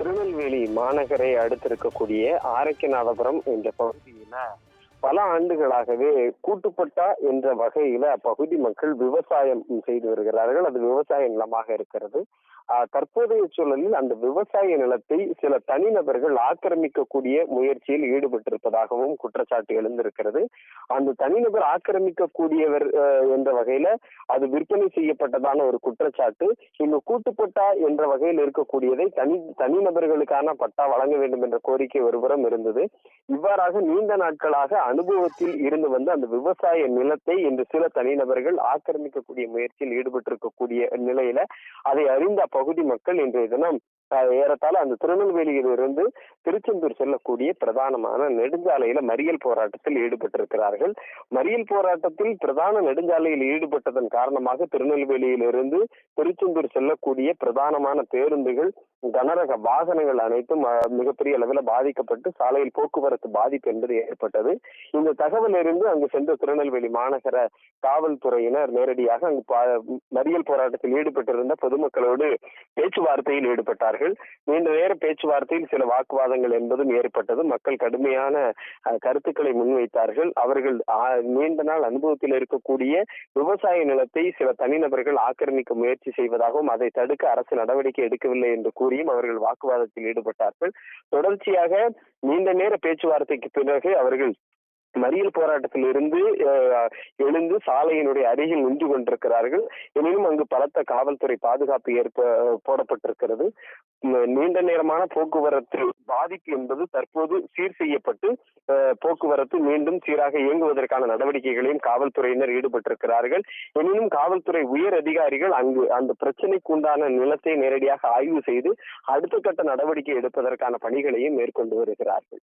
திருநெல்வேலி மாநகரை அடுத்திருக்கக்கூடிய ஆரைக்கநாதபுரம் என்ற பகுதியில பல ஆண்டுகளாகவே கூட்டுப்பட்டா என்ற வகையில அப்பகுதி மக்கள் விவசாயம் செய்து வருகிறார்கள். அது விவசாய நிலமாக இருக்கிறது. தற்போதைய சூழலில் அந்த விவசாய நிலத்தை சில தனிநபர்கள் ஆக்கிரமிக்கக்கூடிய முயற்சியில் ஈடுபட்டிருப்பதாகவும் குற்றச்சாட்டு எழுந்திருக்கிறது. அந்த தனிநபர் ஆக்கிரமிக்கக்கூடியவர் என்ற வகையில அது விற்பனை செய்யப்பட்டதான ஒரு குற்றச்சாட்டு. இங்கு கூட்டுப்பட்டா என்ற வகையில் இருக்கக்கூடியதை தனி தனிநபர்களுக்கான பட்டா வழங்க வேண்டும் என்ற கோரிக்கை ஒருபுறம் இருந்தது. இவ்வாறாக நீண்ட நாட்களாக அனுபவத்தில் இருந்து வந்த அந்த விவசாய நிலத்தை இந்த சில தனிநபர்கள் ஆக்கிரமிக்கக்கூடிய முயற்சியில் ஈடுபட்டிருக்கக்கூடிய நிலையில அதை அறிந்த அப்பகுதி மக்கள் இன்றைய தினம் ஏறத்தாழ அந்த திருநெல்வேலியிலிருந்து திருச்செந்தூர் செல்லக்கூடிய பிரதானமான நெடுஞ்சாலையில மறியல் போராட்டத்தில் ஈடுபட்டிருக்கிறார்கள். மறியல் போராட்டத்தில் பிரதான நெடுஞ்சாலையில் ஈடுபட்டதன் காரணமாக திருநெல்வேலியிலிருந்து திருச்செந்தூர் செல்லக்கூடிய பிரதானமான பேருந்துகள் கனரக வாகனங்கள் அனைத்தும் மிகப்பெரிய அளவில் பாதிக்கப்பட்டு சாலையில் போக்குவரத்து பாதிப்பு என்பது ஏற்பட்டது. இந்த தகவல் இருந்து அங்கு சென்ற திருநெல்வேலி மாநகர காவல்துறையினர் நேரடியாக அங்கு பா- மறியல் போராட்டத்தில் ஈடுபட்டிருந்த பொதுமக்களோடு பேச்சுவார்த்தையில் ஈடுபட்டார்கள். நீண்ட நேர பேச்சுவார்த்தையில் சில வாக்குவாதங்கள் என்பதும் ஏற்பட்டது மக்கள் கடுமையான கருத்துக்களை முன்வைத்தார்கள். அவர்கள் நீண்ட நாள் அனுபவத்தில் இருக்கக்கூடிய விவசாய நிலத்தை சில தனிநபர்கள் ஆக்கிரமிக்க முயற்சி செய்வதாகவும் அதை தடுக்க அரசு நடவடிக்கை எடுக்கவில்லை என்று கூறியும் அவர்கள் வாக்குவாதத்தில் ஈடுபட்டார்கள். தொடர்ச்சியாக நீண்ட நேர பேச்சுவார்த்தைக்கு பிறகு அவர்கள் மறியல் போராட்டத்தில் இருந்து எழுந்து சாலையினுடைய அருகில் நின்று கொண்டிருக்கிறார்கள். எனினும் அங்கு பலத்த காவல்துறை பாதுகாப்பு ஏற்ப போடப்பட்டிருக்கிறது. நீண்ட நேரமான போக்குவரத்து பாதிப்பு என்பது தற்போது சீர் செய்யப்பட்டு அஹ், போக்குவரத்து மீண்டும் சீராக இயங்குவதற்கான நடவடிக்கைகளையும் காவல்துறையினர் ஈடுபட்டிருக்கிறார்கள். எனினும் காவல்துறை உயர் அதிகாரிகள் அங்கு அந்த பிரச்சனைக்கு உண்டான நிலத்தை நேரடியாக ஆய்வு செய்து அடுத்த கட்ட நடவடிக்கை எடுப்பதற்கான பணிகளையும் மேற்கொண்டு வருகிறார்கள்.